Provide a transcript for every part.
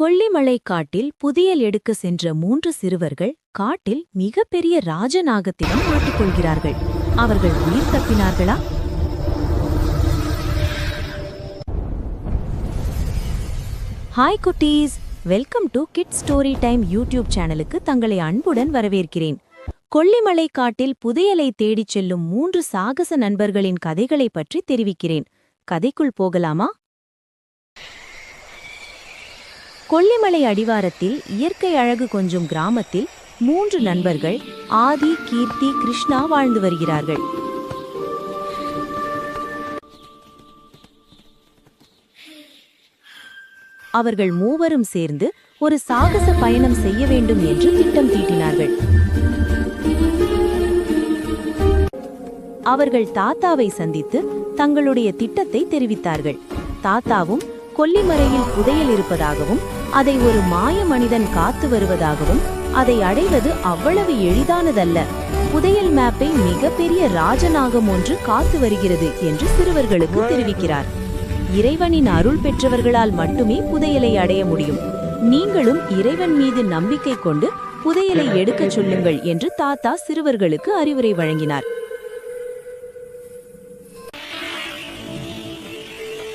கொல்லிமலை காட்டில் புதியல் எடுக்க சென்ற மூன்று சிறுவர்கள் காட்டில் மிகப்பெரிய ராஜநாகத்திடம் மாட்டிக்கொள்கிறார்கள். அவர்கள் உயிர் தப்பினார்களா? ஹாய் குட்டீஸ். Welcome to kid story time YouTube சேனலுக்கு தங்களை அன்புடன் வரவேற்கிறேன். கொல்லிமலை காட்டில் புதையலை தேடிச் செல்லும் மூன்று சாகச நண்பர்களின் கதைகளைப் பற்றி தெரிவிக்கிறேன். கதைக்குள் போகலாமா? கொல்லிமலை அடிவாரத்தில் இயற்கை அழகு கொஞ்சம் கிராமத்தில் மூன்று நண்பர்கள் ஆதி கீர்த்தி கிருஷ்ணா வாழ்ந்து வருகிறார்கள். அவர்கள் மூவரும் சேர்ந்து ஒரு சாகச பயணம் செய்ய வேண்டும் என்று திட்டம் தீட்டினார்கள். அவர்கள் தாத்தாவை சந்தித்து தங்களுடைய திட்டத்தை தெரிவித்தார்கள். தாத்தாவும் கொல்லிமலையில் புதையல் இருப்பதாகவும் அதை ஒரு மாய மனிதன் காத்து வருவதாகவும் அதை அடைவது அவ்வளவு எளிதானதல்ல. புதையல் மேப்பை மிகப்பெரிய ராஜநாகம் ஒன்று காத்து வருகிறது என்று சிறுவர்களுக்கு தெரிவிக்கிறார். இறைவனின் அருள் பெற்றவர்களால் மட்டுமே புதையலை அடைய முடியும். நீங்களும் இறைவன் மீது நம்பிக்கை கொண்டு புதையலை எடுக்கச் சொல்லுங்கள் என்று தாத்தா சிறுவர்களுக்கு அறிவுரை வழங்கினார்.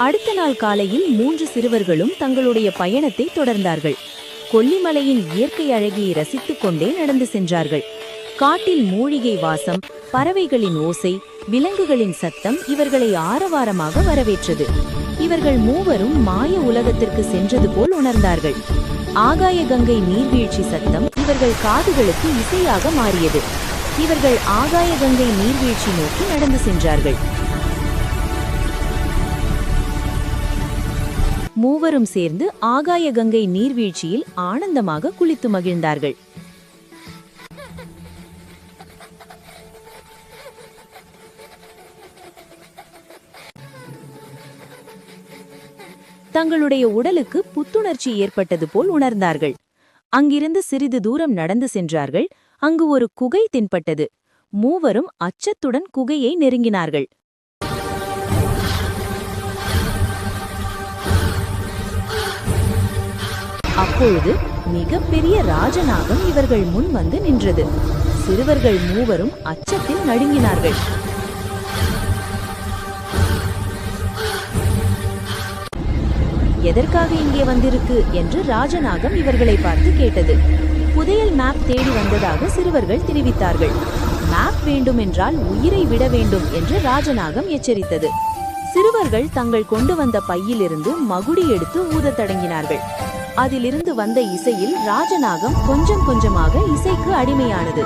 அடுத்த நாள் காலையில் மூன்று சிறுவர்களும் தங்களுடைய பயணத்தை தொடர்ந்தார்கள். கொல்லிமலையின் இயற்கை அழகியை ரசித்துக் கொண்டே நடந்து சென்றார்கள். காட்டில் மூலிகை வாசம் பறவைகளின் ஓசை விலங்குகளின் சத்தம் இவர்களை ஆரவாரமாக வரவேற்றது. இவர்கள் மூவரும் மாய உலகத்திற்கு சென்றது போல் உணர்ந்தார்கள். ஆகாய கங்கை நீர்வீழ்ச்சி சத்தம் இவர்கள் காதுகளுக்கு இசையாக மாறியது. இவர்கள் ஆகாய கங்கை நீர்வீழ்ச்சி நோக்கி நடந்து சென்றார்கள். மூவரும் சேர்ந்து ஆகாய கங்கை நீர்வீழ்ச்சியில் ஆனந்தமாக குளித்து மகிழ்ந்தார்கள். தங்களுடைய உடலுக்கு புத்துணர்ச்சி ஏற்பட்டது போல் உணர்ந்தார்கள். அங்கிருந்து சிறிது தூரம் நடந்து சென்றார்கள். அங்கு ஒரு குகை தென்பட்டது. மூவரும் அச்சத்துடன் குகையை நெருங்கினார்கள். அப்பொழுது மிகப்பெரிய ராஜநாகம் இவர்கள் முன் வந்து நின்றது. சிறுவர்கள் மூவரும் அச்சத்தில் நடுங்கினார்கள். எதற்காக இங்கே வந்திருக்கு? என்று ராஜநாகம் இவர்களை பார்த்து கேட்டது. புதையல் மேப் தேடி வந்ததாக சிறுவர்கள் தெரிவித்தார்கள். மேப் வேண்டும் என்றால் உயிரை விட வேண்டும் என்று ராஜநாகம் எச்சரித்தது. சிறுவர்கள் தங்கள் கொண்டு வந்த பையிலிருந்து மகுடி எடுத்து ஊதத் தொடங்கினார்கள். அதிலிருந்து வந்த இசையில் ராஜநாகம் கொஞ்சம் கொஞ்சமாக இசைக்கு அடிமையானது.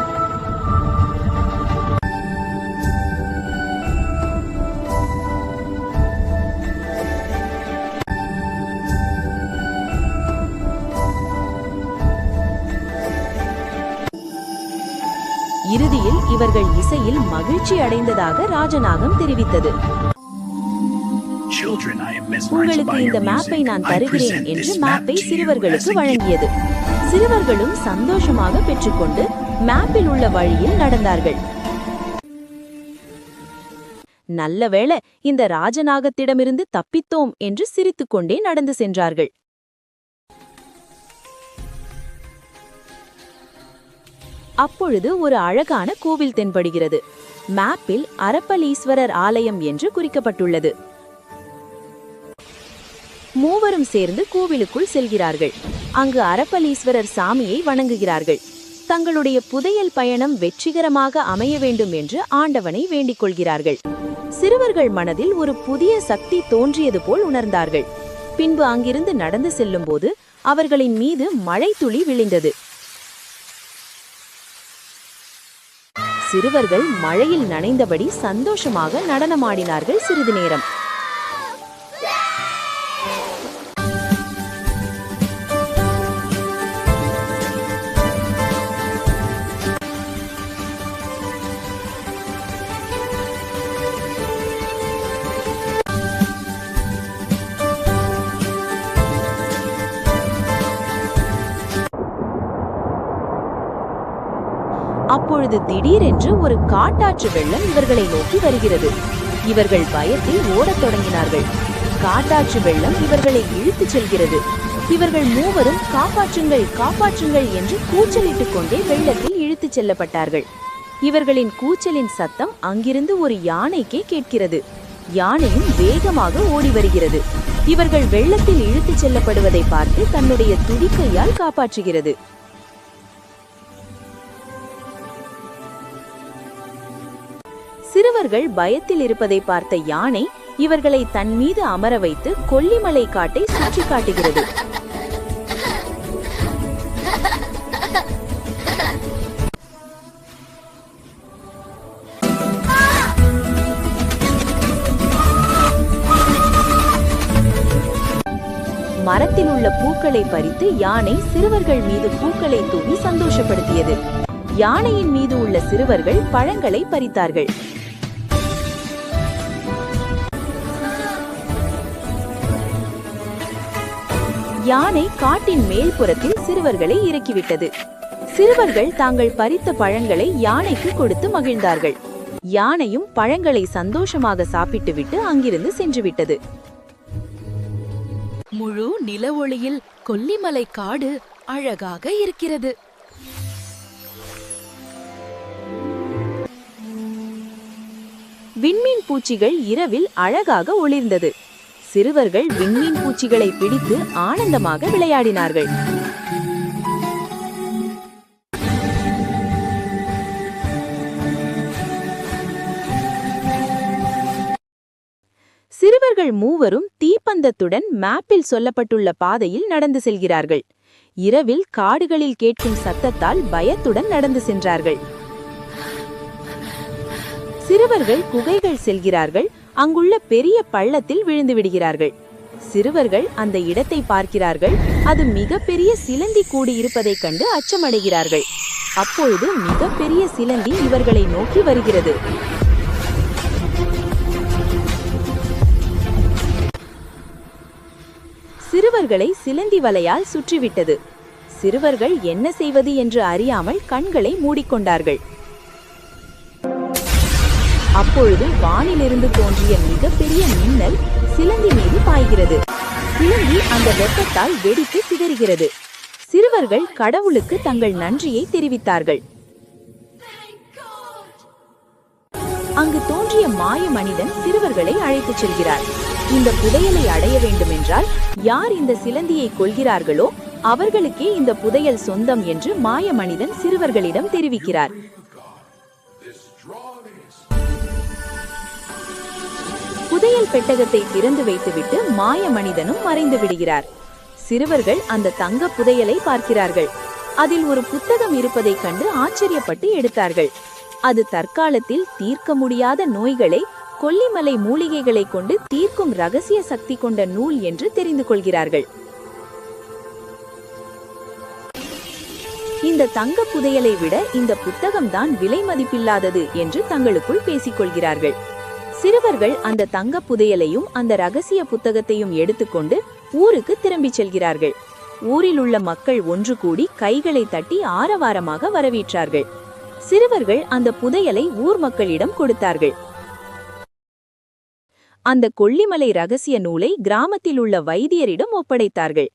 இறுதியில் இவர்கள் இசையில் மகிழ்ச்சி அடைந்ததாக ராஜநாகம் தெரிவித்தது. உங்களுக்கு இந்த மேப்பை. நான் தருகிறேன் என்று மேப்பை சிறுவர்களுக்கு. வழங்கியது. சிறுவர்களும் சந்தோஷமாக பெற்றுக்கொண்டு மேப்பில் உள்ள வழியில் நடந்தார்கள். நல்ல வேளை இந்த ராஜநாகத்திடமிருந்து தப்பித்தோம் என்று சிரித்துக்கொண்டே நடந்து சென்றார்கள். அப்பொழுது ஒரு அழகான கோவில் தென்படுகிறது. மேப்பில் அரப்பலீஸ்வரர் ஆலயம் என்று குறிக்கப்பட்டுள்ளது. மூவரும் சேர்ந்து கோவிலுக்குள் செல்கிறார்கள். அங்கு அரப்பலீஸ்வரர் சாமியை வணங்குகிறார்கள். தங்களுடைய புதையல் பயணம் வெற்றிகரமாக அமைய வேண்டும் என்று ஆண்டவனை வேண்டிக் கொள்கிறார்கள். சிறுவர்கள் மனதில் ஒரு புதிய சக்தி தோன்றியது போல் உணர்ந்தார்கள். பின்பு அங்கிருந்து நடந்து செல்லும்போது அவர்களின் மீது மழை துளி விழுந்தது. சிறுவர்கள் மழையில் நனைந்தபடி சந்தோஷமாக நடனமாடினார்கள் சிறிது நேரம். அப்பொழுது திடீரென்று ஒரு காட்டாற்று வெள்ளம் இவர்களை நோக்கி வருகிறது. இவர்கள் பயத்தில் ஓடத் தொடங்கினார்கள். காட்டாற்று வெள்ளம் இவர்களை இழுத்துச் செல்கிறது. இவர்கள் மூவரும் காப்பாற்றுங்கள் காப்பாற்றுங்கள் என்று கூச்சலிட்டுக் கொண்டே வெள்ளத்தில் இழுத்துச் செல்லப்பட்டார்கள். இவர்களின் கூச்சலின் சத்தம் அங்கிருந்து ஒரு யானைக்கே கேட்கிறது. யானையும் வேகமாக ஓடி வருகிறது. இவர்கள் வெள்ளத்தில் இழுத்துச் செல்லப்படுவதை பார்த்து தன்னுடைய துடிக்கையால் காப்பாற்றுகிறது. சிறுவர்கள் பயத்தில் இருப்பதை பார்த்த யானை இவர்களை தன் மீது அமர வைத்து கொல்லிமலை காட்டை சுற்றி காட்டுகிறது மரத்தில் உள்ள பூக்களை பறித்து யானை சிறுவர்கள் மீது பூக்களை தூவி சந்தோஷப்படுத்தியது. யானையின் மீது உள்ள சிறுவர்கள் பழங்களை பறித்தார்கள். யானை காட்டின் மேல்புறத்தில் சிறுவர்களை இறக்கிவிட்டது. சிறுவர்கள் தாங்கள் பறித்த பழங்களை யானைக்கு கொடுத்து மகிழ்ந்தார்கள். யானையும் பழங்களை சந்தோஷமாக சாப்பிட்டுவிட்டு அங்கிருந்து சென்றுவிட்டது. முழு நில ஒளியில் கொல்லிமலை காடு அழகாக இருக்கிறது. விண்மீன் பூச்சிகள் இரவில் அழகாக ஒளிர்ந்தது. சிறுவர்கள் விண்மீன் பூச்சிகளை பிடித்து ஆனந்தமாக விளையாடினார்கள். சிறுவர்கள் மூவரும் தீப்பந்தத்துடன் மேப்பில் சொல்லப்பட்டுள்ள பாதையில் நடந்து செல்கிறார்கள். இரவில் காடுகளில் கேட்கும் சத்தத்தால் பயத்துடன் நடந்து சென்றார்கள். சிறுவர்கள் குகைகள் செல்கிறார்கள். அங்குள்ள பெரிய பள்ளத்தில் விழுந்து விடுகிறார்கள். சிறுவர்கள் அந்த இடத்தை பார்க்கிறார்கள். அது மிகப்பெரிய சிலந்தி கூடி இருப்பதைக் கண்டு அச்சமடைகிறார்கள். அப்பொழுது மிகப்பெரிய சிலந்தி இவர்களை நோக்கி வருகிறது. சிறுவர்களை சிலந்தி வலையால் சுற்றிவிட்டது. சிறுவர்கள் என்ன செய்வது என்று அறியாமல் கண்களை மூடிக்கொண்டார்கள். அப்பொழுது வானிலிருந்து தோன்றிய மிகப்பெரிய மின்னல் சிலந்தி மீது பாய்கிறது. சிலந்தி அந்த வெப்பத்தால் வெடித்து சிதறுகிறது. சிறுவர்கள் கடவுளுக்கு தங்கள் நன்றியை தெரிவித்தார்கள். அங்கு தோன்றிய மாய மனிதன் சிறுவர்களை அழைத்துச் செல்கிறார். இந்த புதையலை அடைய வேண்டுமென்றால் யார் இந்த சிலந்தியை கொள்கிறார்களோ அவர்களுக்கே இந்த புதையல் சொந்தம் என்று மாய மனிதன் சிறுவர்களிடம் தெரிவிக்கிறார். புதையல் பெட்டகத்தை திறந்து வைத்துவிட்டு மாய மனிதனும் மறைந்து விடுகிறார். சிறுவர்கள் அந்த தங்க புதையலை பார்க்கிறார்கள். அதில் ஒரு புத்தகம் இருப்பதைக் கண்டு ஆச்சரியப்பட்டு எடுத்தார்கள். அது தற்காலத்தில் தீர்க்க முடியாத நோய்களை கொல்லிமலை மூலிகைகளை கொண்டு தீர்க்கும் ரகசிய சக்தி கொண்ட நூல் என்று தெரிந்து கொள்கிறார்கள். இந்த தங்க புதையலை விட இந்த புத்தகம்தான் விலை மதிப்பில்லாதது என்று தங்களுக்குள் பேசிக்கொள்கிறார்கள் சிறுவர்கள் அந்த தங்க புதையலையும் அந்த ரகசிய புத்தகத்தையும் எடுத்துக்கொண்டு ஊருக்கு திரும்பிச் செல்கிறார்கள். ஊரில் உள்ள மக்கள் ஒன்று கூடி கைகளை தட்டி ஆரவாரமாக வரவேற்றார்கள். சிறுவர்கள் அந்த புதையலை ஊர் மக்களிடம் கொடுத்தார்கள். அந்த கொல்லிமலை ரகசிய நூலை கிராமத்தில் உள்ள வைத்தியரிடம் ஒப்படைத்தார்கள்.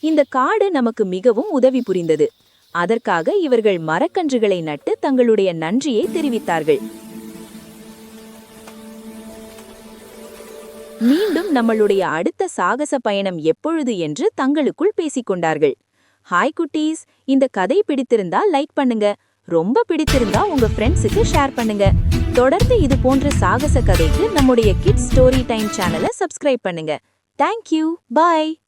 இந்த காடு நமக்கு மிகவும் உதவி புரிந்தது. அதற்காக இவர்கள் மரக்கன்றுகளை நட்டு தங்களுடைய நன்றியை தெரிவித்தார்கள். மீண்டும் நம்மளுடைய அடுத்த சாகச பயணம் எப்பொழுது என்று தங்களுக்குள் பேசிக்கொண்டார்கள். ஹாய் குட்டீஸ் இந்த கதை பிடித்திருந்தா லைக் பண்ணுங்க. ரொம்ப பிடித்திருந்தா உங்க ஃப்ரெண்ட்ஸுக்கு ஷேர் பண்ணுங்க. தொடர்ந்து இது போன்ற சாகச கதைக்கு நம்முடைய கிட்ஸ் ஸ்டோரி டைம் சேனலை சப்ஸ்கிரைப் பண்ணுங்க. Thank you bye